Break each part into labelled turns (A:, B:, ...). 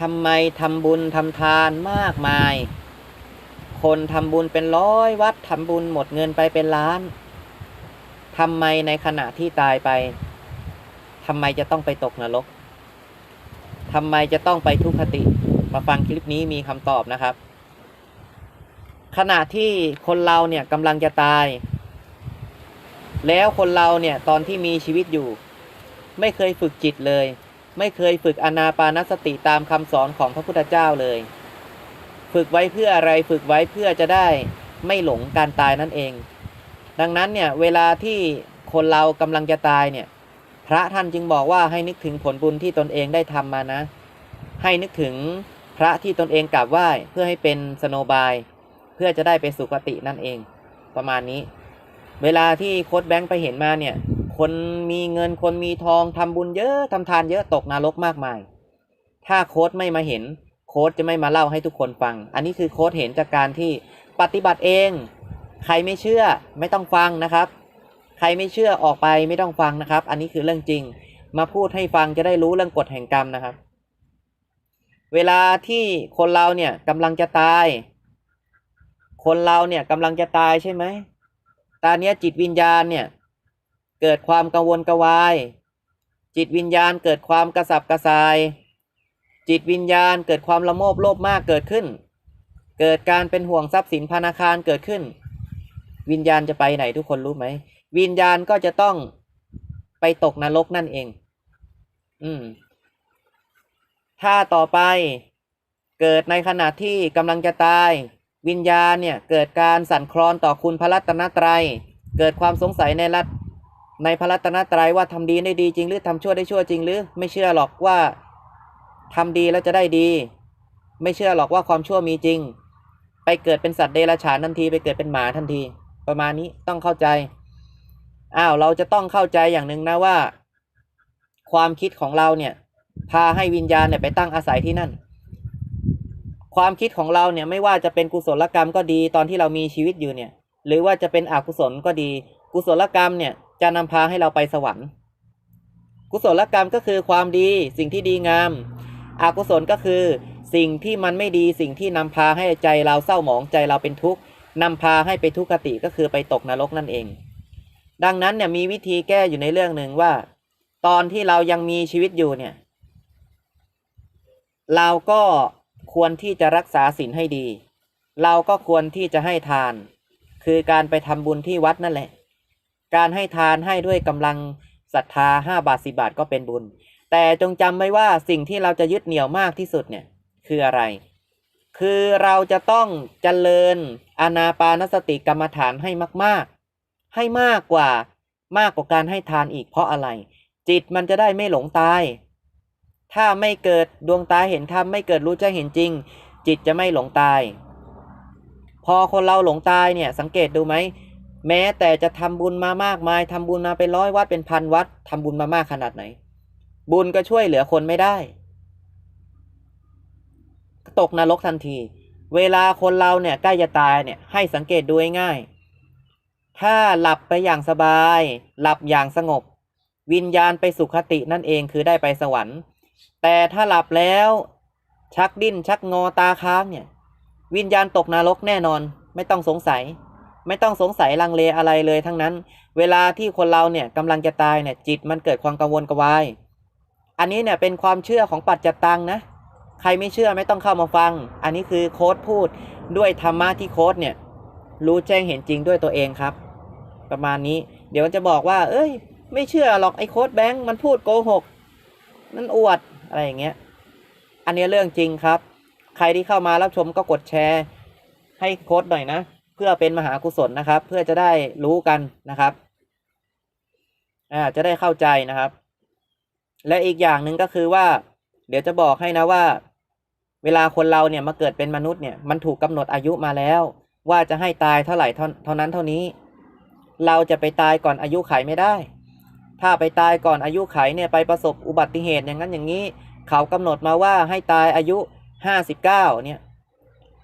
A: ทำไมทำบุญทำทานมากมาย คนทำบุญเป็นร้อยวัดทำบุญหมดเงินไปเป็นล้านทำไมในขณะที่ตายไปทำไมจะต้องไปตกนรกทำไมจะต้องไปทุกขติ มาฟังคลิปนี้มีคำตอบนะครับ ขณะที่คนเราเนี่ยกำลังจะตาย แล้วคนเราเนี่ยตอนที่มีชีวิตอยู่ ไม่เคยฝึกจิตเลย ไม่เคยฝึกอนาปานสติตามคำสอนของพระพุทธเจ้าเลย ฝึกไว้เพื่ออะไรฝึกไว้เพื่อจะได้ไม่หลงการตายนั่นเอง ดังนั้นเนี่ยเวลาที่คนเรากำลังจะตายเนี่ย พระท่านจึงบอกว่าให้นึกถึงผลบุญที่ตนเองได้ทำมานะ ให้นึกถึงพระที่ตนเองกราบไหว้เพื่อให้เป็นสโนบาย เพื่อจะได้ไปสุคตินั่นเอง ประมาณนี้ เวลาที่โค้ดแบงค์ไปเห็นมาเนี่ย คนมีเงินคนมีทองทำบุญเยอะทำทานเยอะตกนรกมากมาย ถ้าโค้ดไม่มาเห็น โค้ดจะไม่มาเล่าให้ทุกคนฟัง อันนี้คือโค้ดเห็นจากการที่ปฏิบัติเอง ใครไม่เชื่อไม่ต้องฟังนะครับ ใครไม่เชื่อออกไปไม่ต้องฟังนะครับ อันนี้คือเรื่องจริง มาพูดให้ฟังจะได้รู้เรื่องกฎแห่งกรรมนะครับ เวลาที่คนเราเนี่ยกำลังจะตาย คนเราเนี่ยกำลังจะตายใช่ไหมตอนนี้จิตวิญญาณเนี่ย เกิดความกังวลกวาย จิตวิญญาณเกิดความกระสับกระส่าย จิตวิญญาณเกิดความละโมบโลภมากเกิดขึ้น เกิดการเป็นห่วงทรัพย์สินธนาคารเกิดขึ้น วิญญาณจะไปไหนทุกคนรู้ไหม วิญญาณก็จะต้องไปตกนรกนั่นเอง อืม ถ้าต่อไปเกิดในขณะที่กำลังจะตาย วิญญาณเนี่ยเกิดการสั่นคลอนต่อคุณพระรัตนตรัย เกิดความสงสัยในรัต ในพระรัตนตรัยว่าทำดีได้ดีจริงหรือทำชั่วได้ชั่วจริงหรือ ไม่เชื่อหรอกว่าทำดีแล้วจะได้ดี ไม่เชื่อหรอกว่าความชั่วมีจริง ไปเกิดเป็นสัตว์เดรัจฉานทันทีไปเกิดเป็นหมาทันที ประมาณนี้ต้องเข้าใจอ้าวเราจะต้องเข้าใจอย่างหนึ่งนะว่า ความคิดของเราเนี่ย พาให้วิญญาณเนี่ยไปตั้งอาศัยที่นั่น ความคิดของเราเนี่ยไม่ว่าจะเป็นกุศลกรรมก็ดีตอนที่เรามีชีวิตอยู่เนี่ย หรือว่าจะเป็นอกุศลก็ดี กุศลกรรมเนี่ยจะนำพาให้เราไปสวรรค์ กุศลกรรมก็คือความดีสิ่งที่ดีงาม อกุศลก็คือสิ่งที่มันไม่ดีสิ่งที่นำพาให้ใจเราเศร้าหมองใจเราเป็นทุกข์นำพาให้ไปทุกขติก็คือไปตกนรกนั่นเอง ดังนั้นเนี่ยมีวิธีแก้อยู่ในเรื่องหนึ่งว่า ตอนที่เรายังมีชีวิตอยู่เนี่ยเราก็ควรที่จะรักษาศีลให้ดี เราก็ควรที่จะให้ทาน คือการไปทำบุญที่วัดนั่นแหละ การให้ทานให้ด้วยกำลังศรัทธาห้าบาทสิบาทก็เป็นบุญ แต่จงจำไว้ว่าสิ่งที่เราจะยึดเหนี่ยวมากที่สุดเนี่ยคืออะไร คือเราจะต้องเจริญอานาปานสติกรรมฐานให้มาก ๆ ให้มากกว่ามากกว่าการให้ทานอีกเพราะอะไร จิตมันจะได้ไม่หลงตาย ถ้าไม่เกิดดวงตาเห็นธรรมไม่เกิดรู้แจ้งเห็นจริง จิตจะไม่หลงตาย พอคนเราหลงตายเนี่ยสังเกตดูไหม แม้แต่จะทำบุญมามากมายทำบุญมาเป็นร้อยวัดเป็นพันวัดทำบุญมามากขนาดไหน บุญก็ช่วยเหลือคนไม่ได้ ตกนรกทันที เวลาคนเราเนี่ยใกล้จะตายเนี่ยให้สังเกตดูง่ายถ้าหลับไปอย่างสบาย หลับอย่างสงบ วิญญาณไปสุขตินั่นเองคือได้ไปสวรรค์ แต่ถ้าหลับแล้วชักดิ้นชักงอตาค้างเนี่ย วิญญาณตกนรกแน่นอนไม่ต้องสงสัย ไม่ต้องสงสัยลังเลอะไรเลยทั้งนั้น เวลาที่คนเราเนี่ยกำลังจะตายเนี่ยจิตมันเกิดความกังวลกวาย อันนี้เนี่ยเป็นความเชื่อของปัจจตังนะ ใครไม่เชื่อไม่ต้องเข้ามาฟัง อันนี้คือโค้ดพูดด้วยธรรมะที่โค้ดเนี่ยรู้แจ้งเห็นจริงด้วยตัวเองครับ ประมาณนี้ เดี๋ยวจะบอกว่า เอ้ย ไม่เชื่อหรอกไอ้โค้ดแบงค์มันพูดโกหกนั่นอวดอะไรอย่างเงี้ย อันนี้เรื่องจริงครับ ใครที่เข้ามารับชมก็กดแชร์ ให้โค้ดหน่อยนะ เพื่อเป็นมหากุศลนะครับ เพื่อจะได้รู้กันนะครับอ่าจะได้เข้าใจนะครับ และอีกอย่างหนึ่งก็คือว่า เดี๋ยวจะบอกให้นะว่า เวลาคนเราเนี่ยมาเกิดเป็นมนุษย์เนี่ยมันถูกกำหนดอายุมาแล้ว ว่าจะให้ตายเท่าไหร่เท่านั้นเท่านี้ เราจะไปตายก่อนอายุไขไม่ได้ ถ้าไปตายก่อนอายุไขเนี่ยไปประสบอุบัติเหตุอย่างนั้นอย่างนี้ เขากำหนดมาว่าให้ตายอายุห้าสิบเก้าเนี่ย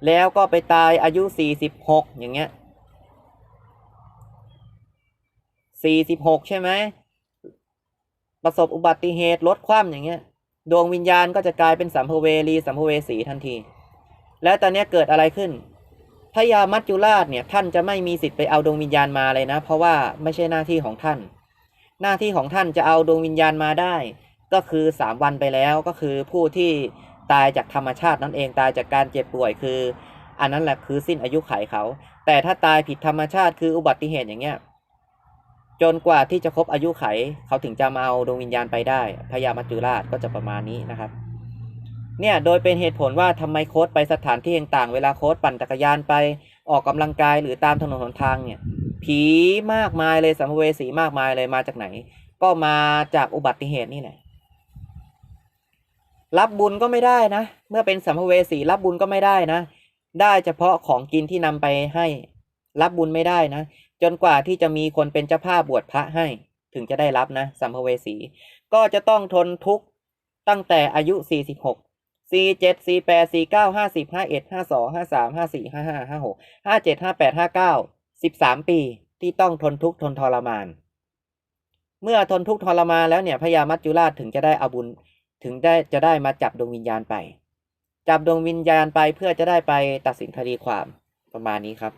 A: แล้วก็ไปตายอายุสี่สิบหกอย่างเงี้ยสี่สิบหกใช่ไหม ประสบอุบัติเหตุรถคว่ำอย่างเงี้ย ดวงวิญญาณก็จะกลายเป็นสัมภเวรีสัมภเวสีทันที แล้วตอนเนี้ยเกิดอะไรขึ้นพญามัจจุราชเนี่ยท่านจะไม่มีสิทธิ์ไปเอาดวงวิญญาณมาเลยนะ เพราะว่าไม่ใช่หน้าที่ของท่าน หน้าที่ของท่านจะเอาดวงวิญญาณมาได้ ก็คือสามวันไปแล้วก็คือผู้ที่ ตายจากธรรมชาตินั่นเองตายจากการเจ็บป่วยคือ อันนั้นแหละคือสิ้นอายุไขเขา แต่ถ้าตายผิดธรรมชาติคืออุบัติเหตุอย่างเงี้ยจนกว่าที่จะครบอายุไข เขาถึงจะมาเอาดวงวิญญาณไปได้พญามัจจุราชก็จะประมาณนี้นะครับเนี่ยโดยเป็นเหตุผลว่าทำไมโค้ดไปสถานที่ต่างๆ เวลาโค้ดปั่นจักรยานไปออกกำลังกายหรือตามถนนหนทางเนี่ยผีมากมายเลยสัมภเวสีมากมายเลยมาจากไหน ก็มาจากอุบัติเหตุนี่แหละ รับบุญก็ไม่ได้นะ เมื่อเป็นสัมภเวสีรับบุญก็ไม่ได้นะ ได้เฉพาะของกินที่นำไปให้ รับบุญไม่ได้นะ จนกว่าที่จะมีคนเป็นเจ้าภาพบวชพระให้ ถึงจะได้รับนะ สัมภเวสี ก็จะต้องทนทุกข์ตั้งแต่อายุ 46 47 48 49 50 51 52 53 54 55 56 57 58 59 13 ปีที่ต้องทนทุกข์ทนทรมาน เมื่อทนทุกข์ทรมานแล้วเนี่ยพญามัจจุราชถึงจะได้อาบุญ ถึงได้จะได้มาจับดวงวิญญาณไป จับดวงวิญญาณไปเพื่อจะได้ไปตัดสินคดีความประมาณนี้ครับ